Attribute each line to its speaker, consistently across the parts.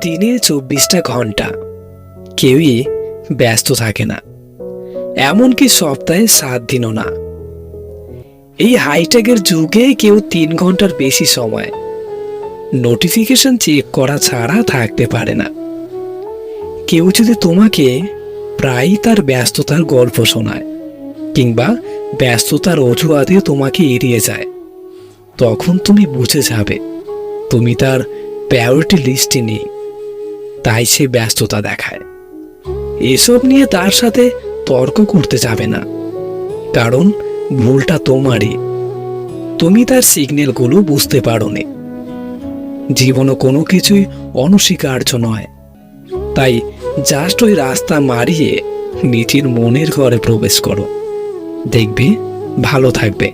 Speaker 1: দিনে চব্বিশটা ঘণ্টা। কেউই ব্যস্ত থাকে না। এমনকি সপ্তাহে সাত দিনও না। এই হাইটেকের যুগে কেউ তিন ঘণ্টার বেশি সময় নোটিফিকেশন চেক করা ছাড়া থাকতে পারে না। কেউ যদি তোমাকে প্রায়ই তার ব্যস্ততার গল্প শোনায় কিংবা ব্যস্ততার অজুহাতে তোমাকে এড়িয়ে যায়, তখন তুমি বুঝে যাবে, তুমি তার প্রায়োরিটি লিস্টে নেই। তাই সে ব্যস্ততা দেখায়। এসব নিয়ে তার সাথে তর্ক করতে যাবে না। কারণ ভুলটা তোমারই। তুমি তার সিগন্যালগুলো বুঝতে পারোনি। জীবনে কোনো কিছুই অনস্বীকার্য নয়। তাই জাস্ট ওই রাস্তা মারিয়ে নিজের মনের ঘরে প্রবেশ করো। দেখবে ভালো থাকবে।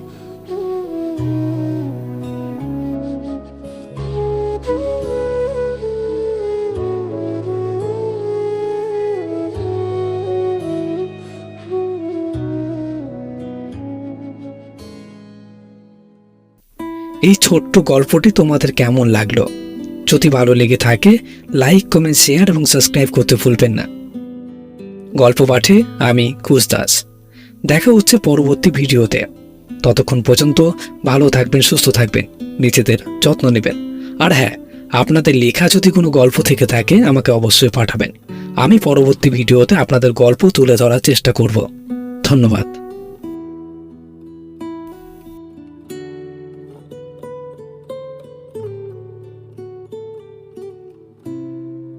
Speaker 1: এই ছোট্ট গল্পটি তোমাদের কেমন লাগল? যদি ভালো লেগে থাকে লাইক কমেন্ট শেয়ার এবং সাবস্ক্রাইব করতে ভুলবেন না। গল্প পাঠে আমি কুসদাস দেখা হচ্ছে পরবর্তী ভিডিওতে। ততক্ষণ পর্যন্ত ভালো থাকবেন, সুস্থ থাকবেন, নিজেদের যত্ন নেবেন। আর হ্যাঁ আপনাদের লেখা যদি কোনো গল্প থেকে থাকে, আমাকে অবশ্যই পাঠাবেন। আমি পরবর্তী ভিডিওতে আপনাদের গল্প তুলে ধরার চেষ্টা করব। ধন্যবাদ।